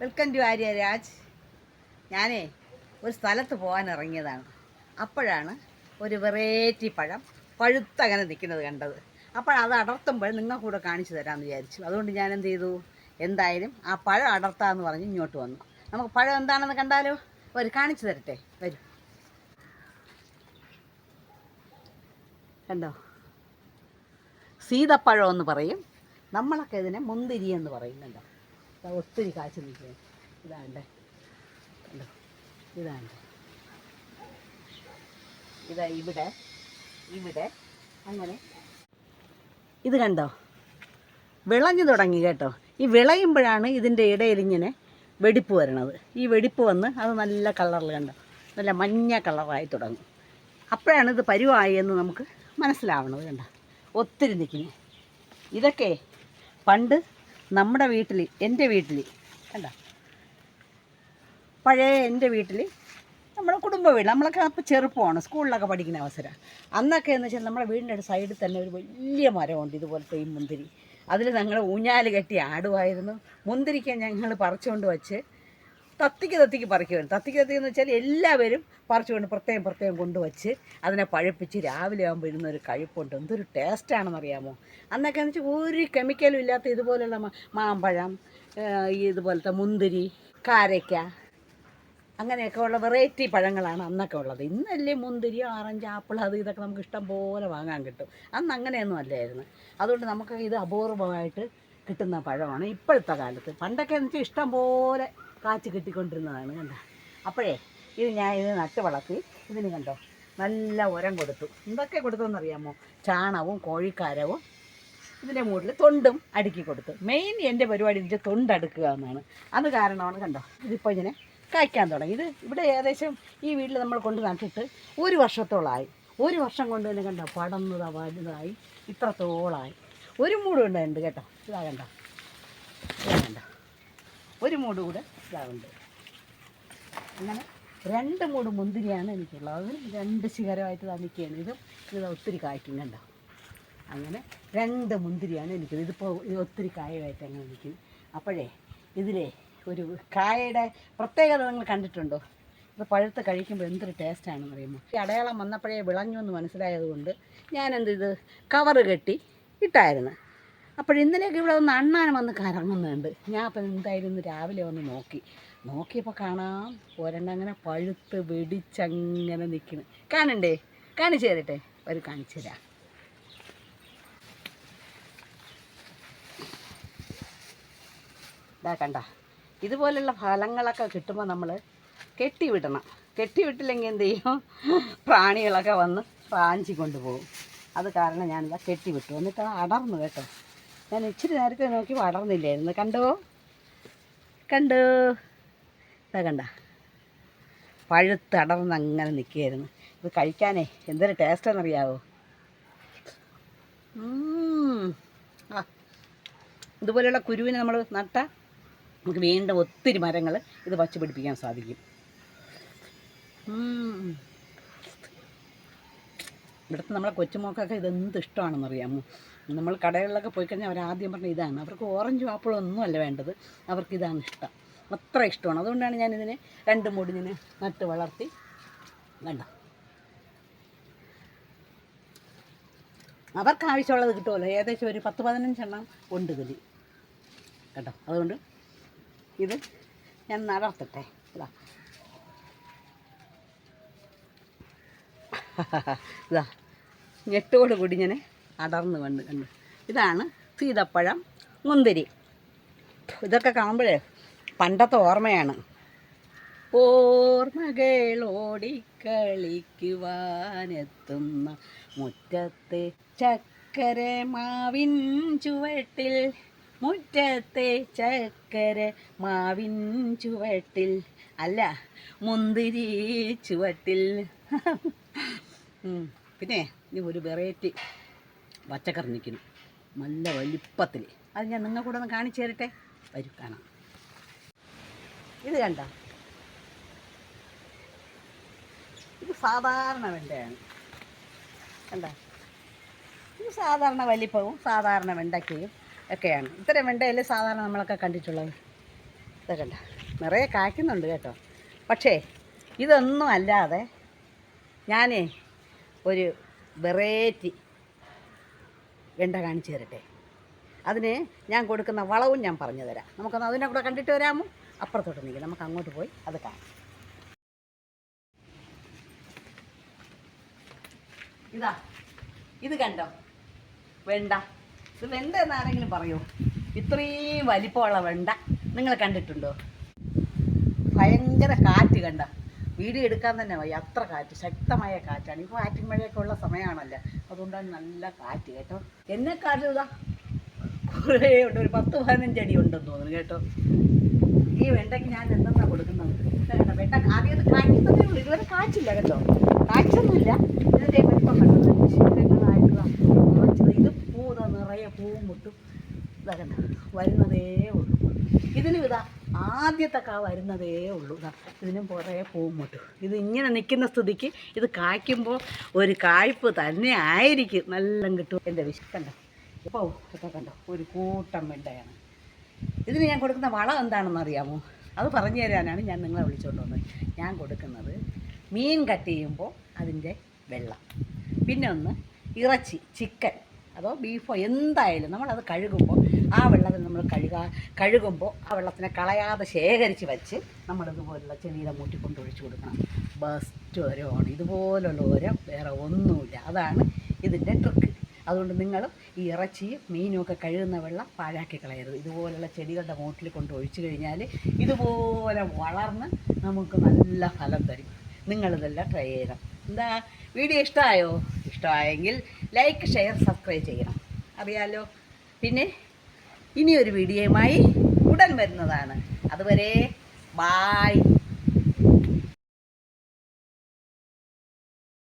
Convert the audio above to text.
Welcome to Arya Raj ഞാനേ ഒരു സ്ഥലത്ത് പോകാൻ ഇറങ്ങിയതാണ്. അപ്പോഴാണ് ഒരു വെറൈറ്റി പഴം പഴുത്തങ്ങനെ നിൽക്കുന്നത് കണ്ടത്. അപ്പോൾ അത് അടർത്തുമ്പോൾ നിങ്ങൾ കൂടെ കാണിച്ചു തരാമെന്ന് വിചാരിച്ചു. അതുകൊണ്ട് ഞാൻ എന്ത് ചെയ്തു? എന്തായാലും ആ പഴം അടർത്താന്ന് പറഞ്ഞ് ഇങ്ങോട്ട് വന്നു. നമുക്ക് പഴം എന്താണെന്ന് കണ്ടാലോ? ഒരു കാണിച്ചു തരട്ടെ. വരും. കണ്ടോ? സീതപ്പഴം എന്ന് പറയും. നമ്മളൊക്കെ ഇതിനെ മുന്തിരി എന്ന് പറയും കണ്ടോ ഒത്തിരി കാച്ചു നിൽക്കുക ഇതാണ്ടേ. കണ്ടോ? ഇതാണ്ട്. ഇതാ ഇവിടെ ഇവിടെ അങ്ങനെ. ഇത് കണ്ടോ? വിളഞ്ഞു തുടങ്ങി കേട്ടോ. ഈ വിളയുമ്പോഴാണ് ഇതിന്റെ ഇടയിൽ ഇങ്ങനെ വെടിപ്പ് വരണത്. ഈ വെടിപ്പ് വന്ന് അത് നല്ല കളറിൽ കണ്ടോ? നല്ല മഞ്ഞ കളറായി തുടങ്ങും. അപ്പോഴാണ് ഇത് പരുവായി എന്ന് നമുക്ക് മനസ്സിലാവണത് കണ്ടോ? ഒത്തിരി നിൽക്കുന്നു. ഇതൊക്കെ പണ്ട് നമ്മുടെ വീട്ടിൽ എന്റെ വീട്ടിൽ കണ്ട പഴയ എന്റെ വീട്ടിൽ നമ്മുടെ കുടുംബ വീട്. നമ്മളൊക്കെ അപ്പോൾ ചെറുപ്പമാണ് സ്കൂളിലൊക്കെ പഠിക്കുന്ന അവസരം. അന്നൊക്കെ എന്ന് വെച്ചാൽ നമ്മുടെ വീടിന്റെ ഒരു സൈഡിൽ തന്നെ ഒരു വലിയ മരമുണ്ട് ഇതുപോലത്തെ ഈ മുന്തിരി. അതിൽ ഞങ്ങൾ ഊഞ്ഞാൽ കെട്ടി ആടുമായിരുന്നു മുന്തിരിക്ക ഞങ്ങൾ പറിച്ചുകൊണ്ട് വച്ച് തത്തിക്ക് തത്തിക്ക് പറിക്കുമായിരുന്നു തത്തിക്ക് തത്തിക്ക് എന്ന് വെച്ചാൽ എല്ലാവരും പറിച്ചുകൊണ്ട് പ്രത്യേകം പ്രത്യേകം കൊണ്ടുവച്ച് അതിനെ പഴുപ്പിച്ച് രാവിലെ ആകുമ്പോൾ ഇരുന്ന ഒരു കഴിപ്പുണ്ട്. എന്തൊരു ടേസ്റ്റാണെന്ന് അറിയാമോ? അന്നൊക്കെ എന്ന് വെച്ചാൽ ഒരു കെമിക്കലും ഇല്ലാത്ത ഇതുപോലെയുള്ള മാമ്പഴം ഇതുപോലത്തെ മുന്തിരി കാരയ്ക്ക അങ്ങനെയൊക്കെ ഉള്ള വെറൈറ്റി പഴങ്ങളാണ് അന്നൊക്കെ ഉള്ളത്. ഇന്നല്ലേ മുന്തിരി ഓറഞ്ച് ആപ്പിൾ അത് ഇതൊക്കെ നമുക്ക് ഇഷ്ടം പോലെ വാങ്ങാൻ കിട്ടും. അന്ന് അങ്ങനെയൊന്നും അല്ലായിരുന്നു. അതുകൊണ്ട് നമുക്ക് ഇത് അപൂർവമായിട്ട് കിട്ടുന്ന പഴമാണ് ഇപ്പോഴത്തെ കാലത്ത്. പണ്ടൊക്കെ എന്ന് വെച്ചാൽ ഇഷ്ടം പോലെ കാച്ച് കിട്ടിക്കൊണ്ടിരുന്നതാണ് കണ്ട? അപ്പോഴേ ഇത് ഞാൻ ഇത് നട്ട് വളർത്തി ഇതിന് കണ്ടോ നല്ല ഉരം കൊടുത്തു. എന്തൊക്കെ കൊടുത്തെന്നറിയാമോ? ചാണകവും കോഴിക്കാരവും ഇതിന്റെ മുകളിൽ തൊണ്ടും അടുക്കി കൊടുത്തു. മെയിൻ എന്റെ പരിപാടി ഇതിന്റെ തൊണ്ടടുക്കുക എന്നാണ്. അത് കാരണമാണ് കണ്ടോ ഇതിപ്പോൾ ഇങ്ങനെ കായ്ക്കാൻ തുടങ്ങി. ഇത് ഇവിടെ ഏകദേശം ഈ വീട്ടിൽ നമ്മൾ കൊണ്ട് നട്ടിട്ട് ഒരു വർഷത്തോളമായി ഒരു വർഷം കൊണ്ട് തന്നെ കണ്ടോ പടന്നതാ വലുതായി ഇത്രത്തോളമായി ഒരു മൂടുണ്ടായിട്ടുണ്ട് കേട്ടോ? ഇതാ കണ്ടോ മൂട് കൂടെ ഇതാവുണ്ട്. അങ്ങനെ രണ്ട് മൂട് മുന്തിരിയാണ് എനിക്കുള്ളത്. അതിന് രണ്ട് ശിഖരമായിട്ട് ഇതാ നിൽക്കുകയാണ്. ഇതും ഇത് ഒത്തിരി കായ്ക്കും അങ്ങനെ രണ്ട് മുന്തിരിയാണ് എനിക്ക് ഇതിപ്പോൾ ഇത് ഒത്തിരി കായമായിട്ട് അങ്ങനെ നിൽക്കും. അപ്പോഴേ ഇതിലെ ഒരു കായയുടെ പ്രത്യേകത നിങ്ങൾ കണ്ടിട്ടുണ്ടോ? ഇത് പഴുത്ത് കഴിക്കുമ്പോൾ എന്തൊരു ടേസ്റ്റാണെന്ന് പറയുമ്പോൾ ഈ അടയാളം വന്നപ്പോഴേ വിളഞ്ഞു എന്ന് മനസ്സിലായതുകൊണ്ട് ഞാനെന്ത് ഇത് കവറ് കെട്ടി ഇട്ടായിരുന്നു. അപ്പോൾ ഇന്നലെയൊക്കെ ഇവിടെ ഒന്ന് അണ്ണാൻ വന്ന് കറങ്ങുന്നുണ്ട്. ഞാൻ അപ്പം എന്തായാലും ഇന്ന് രാവിലെ വന്ന് നോക്കി. നോക്കിയപ്പോൾ കാണാം ഒരെണ്ണം അങ്ങനെ പഴുത്ത് വെടിച്ചങ്ങനെ നിൽക്കുന്നു കാണണ്ടേ? കാണിച്ചു തരട്ടെ? ഒരു കാണിച്ചു തരാം. ഇതാ കണ്ട. ഇതുപോലുള്ള ഫലങ്ങളൊക്കെ കിട്ടുമ്പോൾ നമ്മൾ കെട്ടിവിടണം. കെട്ടിവിട്ടില്ലെങ്കിൽ എന്ത് ചെയ്യും? പ്രാണികളൊക്കെ വന്ന് പ്രാഞ്ചി കൊണ്ടുപോകും. അത് കാരണം ഞാനിതാ കെട്ടിവിട്ടു. എന്നിട്ട് അടർന്നു കേട്ടോ. ഞാൻ ഇച്ചിരി നേരത്തെ നോക്കി വളർന്നില്ലായിരുന്നു. കണ്ടോ? കണ്ടോ? ഇതാ കണ്ട. പഴുത്തടർന്ന് അങ്ങനെ നിൽക്കുകയായിരുന്നു. ഇത് കഴിക്കാനേ എന്തൊരു ടേസ്റ്റാണെന്നറിയാവോ. ആ. ഇതുപോലെയുള്ള കുരുവിനെ നമ്മൾ നട്ട നമുക്ക് വീണ്ടും ഒത്തിരി മരങ്ങൾ ഇത് വച്ച് പിടിപ്പിക്കാൻ സാധിക്കും. ഇവിടുത്തെ നമ്മളെ കൊച്ചുമോക്കൊക്കെ ഇതെന്ത് ഇഷ്ടമാണെന്ന് അറിയാമോ നമ്മൾ കടകളിലൊക്കെ പോയി കഴിഞ്ഞാൽ അവർ ആദ്യം പറഞ്ഞ ഇതാണ്. അവർക്ക് ഓറഞ്ചും ആപ്പിളും ഒന്നും അല്ല വേണ്ടത്. അവർക്ക് ഇതാണ് ഇഷ്ടം. അത്ര ഇഷ്ടമാണ്. അതുകൊണ്ടാണ് ഞാനിതിനെ രണ്ട് ഇങ്ങനെ നട്ട് വളർത്തി. വേണ്ട അവർക്ക് ആവശ്യമുള്ളത് കിട്ടുമല്ലോ. ഏകദേശം ഒരു പത്ത് പതിനഞ്ചെണ്ണം ഉണ്ട് ഇതിൽ കേട്ടോ അതുകൊണ്ട് ഇത് ഞാൻ നടത്തട്ടെ. ഇതാ. ഇതാ. ഞെട്ടോട് കൂടി ഇങ്ങനെ അടർന്ന് വന്ന് കണ്ട്. ഇതാണ് സീതപ്പഴം മുന്തിരി. ഇതൊക്കെ കാണുമ്പോഴേ പണ്ടത്തെ ഓർമ്മയാണ്. ഓർമ്മകളോടിക്കളിക്കുവാനെത്തുന്ന മുറ്റത്തെ ചക്കര മാവിൻ ചുവട്ടിൽ മുറ്റത്തെ ചക്കര മാവിൻ ചുവട്ടിൽ അല്ല മുന്തിരി ചുവട്ടിൽ. പിന്നെ ഇനി ഒരു വെറൈറ്റി പച്ചക്കറി നിൽക്കുന്നു. നല്ല വലിപ്പത്തിൽ. അത് ഞാൻ നിങ്ങൾ കൂടെ ഒന്ന് കാണിച്ചു തരട്ടെ? വരും കാണാം. ഇത് കണ്ട? ഇത് സാധാരണ വെണ്ടയാണ്. കണ്ട? ഇത് സാധാരണ വലിപ്പവും സാധാരണ വെണ്ടയ്ക്കയും ഒക്കെയാണ്. ഇത്തരം വെണ്ടയല്ലേ സാധാരണ നമ്മളൊക്കെ കണ്ടിട്ടുള്ളത്? ഇത് കണ്ട? നിറയെ കായ്ക്കുന്നുണ്ട് കേട്ടോ. പക്ഷേ ഇതൊന്നും അല്ലാതെ ഞാനേ ഒരു വെറൈറ്റി വെണ്ട കാണിച്ചു തരട്ടെ. അതിന് ഞാൻ കൊടുക്കുന്ന വളവും ഞാൻ പറഞ്ഞു തരാം. നമുക്കൊന്ന് അതിനെ കൂടെ കണ്ടിട്ട് വരാമോ? അപ്പുറത്തോട്ട് നിൽക്കും നമുക്ക് അങ്ങോട്ട് പോയി അത് കാണാം. ഇതാ. ഇത് കണ്ടോ? വെണ്ട. ഇത് വെണ്ട എന്നാരെങ്കിലും പറയൂ? ഇത്രയും വലിപ്പമുള്ള വെണ്ട. നിങ്ങൾ കണ്ടിട്ടുണ്ടോ? ഭയങ്കര കാറ്റ് കണ്ട? വീഡിയോ എടുക്കാൻ തന്നെ വയ്യ. അത്ര കാറ്റ് ശക്തമായ കാറ്റാണ്. ഇപ്പോൾ ആറ്റിൻ മഴയൊക്കെ ഉള്ള സമയമാണല്ലോ അതുകൊണ്ടാണ് നല്ല കാറ്റ് കേട്ടോ. എന്നെക്കാട്ടും ഇതാ. കുറേ ഉണ്ട്. ഒരു പത്ത് പതിനഞ്ച് അടി ഉണ്ടെന്ന് തോന്നുന്നു കേട്ടോ. ഈ വെണ്ടയ്ക്ക് ഞാൻ എന്തെന്നാ കൊടുക്കുന്നത്? കേട്ടോ വെണ്ട ആദ്യം അത് കായ്ക്കുന്നതേ ഉള്ളൂ. ഇതുവരെ കാച്ചില്ല കേട്ടോ. കാച്ചൊന്നുമില്ല ഇതിന്റെ വലിപ്പം കണ്ടത് ഇത് പൂ നിറയെ പൂവും മുട്ടും. ഇതാ കണ്ട വരുന്നതേ ആദ്യത്തെ കാ വരുന്നതേ ഉള്ളൂ. ഇതാ ഇതിനും കുറേ പൂവും മുട്ടും. ഇത് ഇങ്ങനെ നിൽക്കുന്ന സ്ഥിതിക്ക് ഇത് കായ്ക്കുമ്പോൾ ഒരു കായ്പ് തന്നെ ആയിരിക്കും. നല്ല കിട്ടും. എന്റെ വിശക്കണ്ട ഇപ്പോൾ ഇതൊക്കെ കണ്ടോ? ഒരു കൂട്ടം വെണ്ടയാണ്. ഇതിന് ഞാൻ കൊടുക്കുന്ന വളം എന്താണെന്ന് അറിയാമോ? അത് പറഞ്ഞു തരാനാണ് ഞാൻ നിങ്ങളെ വിളിച്ചുകൊണ്ട് വന്നത്. ഞാൻ കൊടുക്കുന്നത് മീൻ കട്ട് ചെയ്യുമ്പോൾ അതിന്റെ വെള്ളം. പിന്നെ ഒന്ന് ഇറച്ചി ചിക്കൻ. അതോ ബീഫോ എന്തായാലും നമ്മളത് കഴുകുമ്പോൾ ആ വെള്ളത്തിൽ നമ്മൾ കഴുകാ കഴുകുമ്പോൾ ആ വെള്ളത്തിനെ കളയാതെ ശേഖരിച്ച് വെച്ച് നമ്മളിതുപോലുള്ള ചെടിയുടെ മൂട്ടിക്കൊണ്ട് ഒഴിച്ചു കൊടുക്കണം. ബെസ്റ്റ് ഓരോണം ഇതുപോലുള്ള ഓരോ വേറെ ഒന്നുമില്ല. അതാണ് ഇതിന്റെ ട്രിക്ക് അതുകൊണ്ട് നിങ്ങൾ ഈ ഇറച്ചിയും മീനും ഒക്കെ കഴുകുന്ന വെള്ളം പാഴാക്കി കളയരുത്. ഇതുപോലുള്ള ചെടികളുടെ മൂട്ടിൽ കൊണ്ട് ഒഴിച്ചു കഴിഞ്ഞാൽ ഇതുപോലെ വളർന്ന് നമുക്ക് നല്ല ഫലം തരും. നിങ്ങളിതെല്ലാം ട്രൈ ചെയ്യണം. എന്താ? വീഡിയോ ഇഷ്ടമായോ? ഇഷ്ടമായെങ്കിൽ ലൈക്ക് ഷെയർ സബ്സ്ക്രൈബ് ചെയ്യണം. അറിയാലോ? പിന്നെ ഇനിയൊരു വീഡിയോയുമായി ഉടൻ വരുന്നതാണ്. അതുവരെ ബായ്